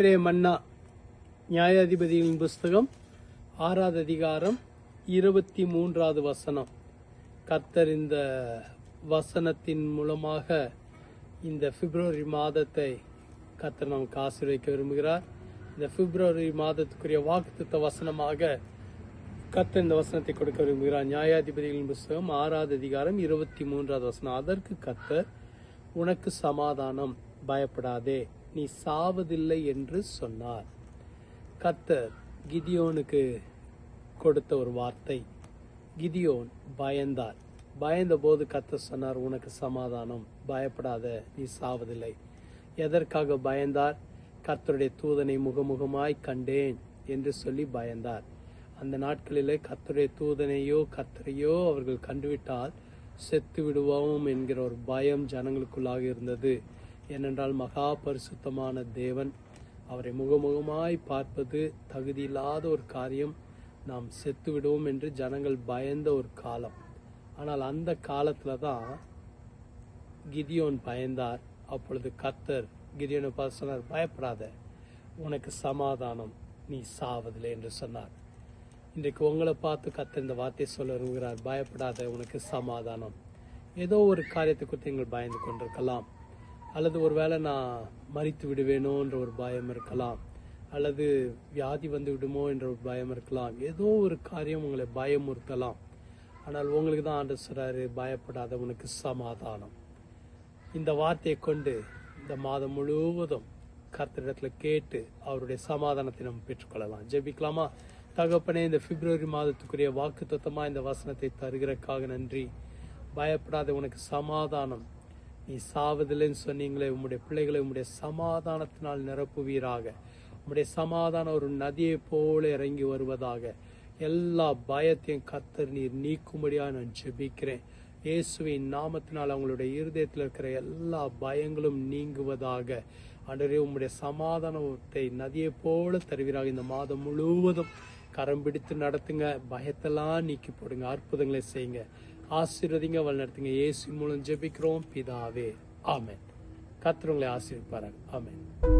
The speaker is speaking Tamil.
இன்றைய மன்னா நியாயாதிபதிகளின் புஸ்தகம் ஆறாவது அதிகாரம் இருபத்தி மூன்றாவது வசனம். கர்த்தர் இந்த வசனத்தின் மூலமாக இந்த பிப்ரவரி மாதத்தை கர்த்தர் நமக்கு ஆசீர்வதிக்க விரும்புகிறார். இந்த பிப்ரவரி மாதத்துக்குரிய வாக்குத்த வசனமாக கர்த்தர் இந்த வசனத்தை கொடுக்க விரும்புகிறார். நியாயாதிபதிகளின் புஸ்தகம் ஆறாவது அதிகாரம் இருபத்தி மூன்றாவது வசனம். அதற்கு கர்த்தர் உனக்கு சமாதானம் பயப்படாதே. நீ சாவதில்லை என்று சொன்னார். கத்தர் கிதியோனுக்கு கொடுத்த ஒரு வார்த்தை. கிதியோன் பயந்தார். பயந்தபோது கத்தர் சொன்னார் உனக்கு சமாதானம். பயப்படாத நீ சாவதில்லை. எதற்காக பயந்தார்? கத்தருடைய தூதனை முகமுகமாய் கண்டேன் என்று சொல்லி பயந்தார். அந்த நாட்களிலே கத்தருடைய தூதனையோ கத்தரையோ அவர்கள் கண்டுவிட்டால் செத்து விடுவோம் என்கிற ஒரு பயம் ஜனங்களுக்குள்ளாக இருந்தது. ஏனென்றால் மகா பரிசுத்தமான தேவன் அவரை முகமுகமாய் பார்ப்பது தகுதியில்லாத ஒரு காரியம். நாம் செத்து விடுவோம் என்று ஜனங்கள் பயந்த ஒரு காலம். ஆனால் அந்த காலத்தில் தான் கிதியோன் பயந்தார். அப்பொழுது கத்தர் கிதியோனை பார்த்து சொன்னார் பயப்படாத உனக்கு சமாதானம் நீ சாவதில்லை என்று சொன்னார். இன்றைக்கு உங்களை பார்த்து கத்தர் இந்த வார்த்தையை சொல்ல விரும்புகிறார். பயப்படாத உனக்கு சமாதானம். ஏதோ ஒரு காரியத்தை குறித்து நீங்கள் பயந்து கொண்டிருக்கலாம். அல்லது ஒருவேளை நான் மறித்து விடுவேனோன்ற ஒரு பயம் இருக்கலாம். அல்லது வியாதி வந்து விடுமோ என்ற ஒரு பயம் இருக்கலாம். ஏதோ ஒரு காரியம் உங்களை பயமுறுத்தலாம். ஆனால் உங்களுக்கு தான் ஆண்டு சொல்றாரு பயப்படாத உனக்கு சமாதானம். இந்த வார்த்தையை கொண்டு இந்த மாதம் முழுவதும் கர்த்தரிடத்தில் கேட்டு அவருடைய சமாதானத்தை நம்ம பெற்றுக்கொள்ளலாம். ஜெபிக்கலாமா? தகப்பனே இந்த பிப்ரவரி மாதத்துக்குரிய வாக்கு தத்தமா இந்த வசனத்தை தருகிறக்காக நன்றி. பயப்படாத உனக்கு சமாதானம் நீ சாவதில்லைன்னு சொன்னீங்களே உம்முடைய பிள்ளைகளை உம்முடைய சமாதானத்தினால் நிரப்புவீராக. உம்முடைய சமாதானம் ஒரு நதியை போல இறங்கி வருவதாக. எல்லா பயத்தையும் கத்தர் நீர் நீக்கும்படியாக நான் ஜெபிக்கிறேன். இயேசுவின் நாமத்தினால் அவங்களுடைய இருதயத்தில் இருக்கிற எல்லா பயங்களும் நீங்குவதாக. ஆண்டவரே உம்முடைய சமாதானத்தை நதியை போல தருவீராக. இந்த மாதம் முழுவதும் கரம் பிடித்து நடத்துங்க பயத்தெல்லாம் நீக்கி போடுங்க அற்புதங்களை செய்யுங்க. ஆசீர்வதிங்க வழிநடத்துங்க. ஏசி மூலம் ஜெபிக்கிறோம் பிதாவே. ஆமேன். கத்துறவங்களை உங்களை ஆமேன்.